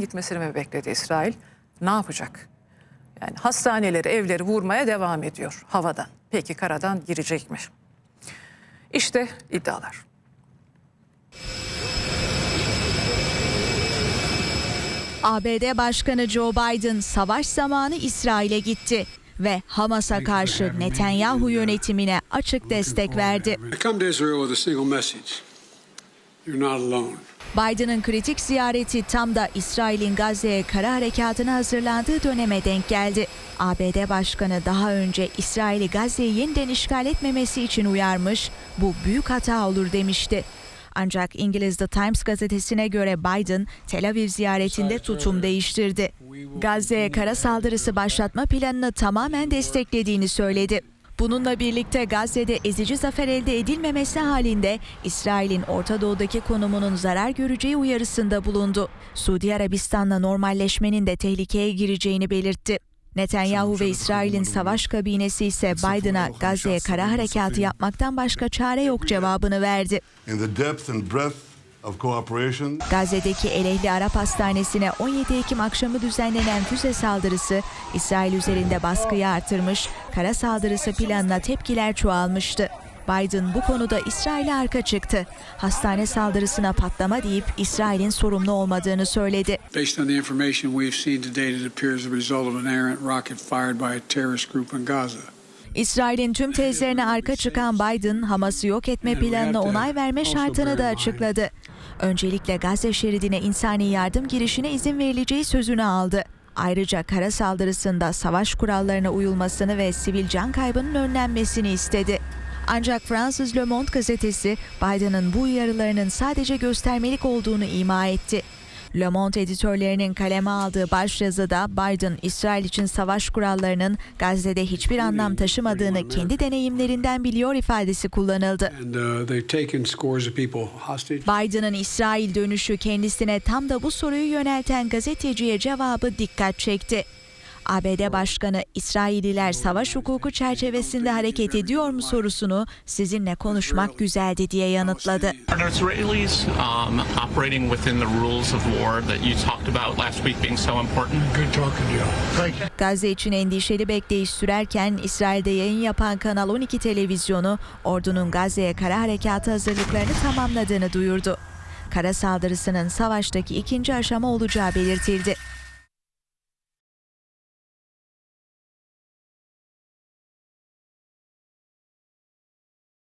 gitmesini mi bekledi İsrail? Ne yapacak? Yani hastaneleri, evleri vurmaya devam ediyor havadan. Peki karadan girecek mi? İşte iddialar. ABD Başkanı Joe Biden savaş zamanı İsrail'e gitti ve Hamas'a karşı Netanyahu yönetimine açık destek verdi. Biden'ın kritik ziyareti tam da İsrail'in Gazze'ye kara harekatına hazırlandığı döneme denk geldi. ABD Başkanı daha önce İsrail'i Gazze'yi yeniden işgal etmemesi için uyarmış, bu büyük hata olur demişti. Ancak İngiliz The Times gazetesine göre Biden Tel Aviv ziyaretinde tutum değiştirdi. Gazze'ye kara saldırısı başlatma planını tamamen desteklediğini söyledi. Bununla birlikte Gazze'de ezici zafer elde edilmemesi halinde İsrail'in Orta Doğu'daki konumunun zarar göreceği uyarısında bulundu. Suudi Arabistan'la normalleşmenin de tehlikeye gireceğini belirtti. Netanyahu ve İsrail'in savaş kabinesi ise Biden'a Gazze'ye kara harekatı yapmaktan başka çare yok cevabını verdi. Gazze'deki El Ehli Arap Hastanesi'ne 17 Ekim akşamı düzenlenen füze saldırısı İsrail üzerinde baskıyı artırmış, kara saldırısı planına tepkiler çoğalmıştı. Biden bu konuda İsrail'e arka çıktı. Hastane saldırısına patlama deyip İsrail'in sorumlu olmadığını söyledi. Based on the information we've seen to date, it appears the result of an errant rocket fired by a terrorist group in Gaza. İsrail'in tüm tezlerine arka çıkan Biden, Hamas'ı yok etme planına onay verme şartını da açıkladı. Öncelikle Gazze şeridine insani yardım girişine izin verileceği sözünü aldı. Ayrıca kara saldırısında savaş kurallarına uyulmasını ve sivil can kaybının önlenmesini istedi. Ancak Fransız Le Monde gazetesi Biden'ın bu uyarılarının sadece göstermelik olduğunu ima etti. Le Monde editörlerinin kaleme aldığı başyazıda Biden, İsrail için savaş kurallarının Gazze'de hiçbir anlam taşımadığını kendi deneyimlerinden biliyor ifadesi kullanıldı. Uh. Biden'ın İsrail dönüşü kendisine tam da bu soruyu yönelten gazeteciye cevabı dikkat çekti. ABD Başkanı İsraililer savaş hukuku çerçevesinde hareket ediyor mu sorusunu sizinle konuşmak güzeldi diye yanıtladı. Um. Gazze için endişeli bekleyiş sürerken İsrail'de yayın yapan Kanal 12 televizyonu ordunun Gazze'ye kara harekatı hazırlıklarını tamamladığını duyurdu. Kara saldırısının savaştaki ikinci aşama olacağı belirtildi.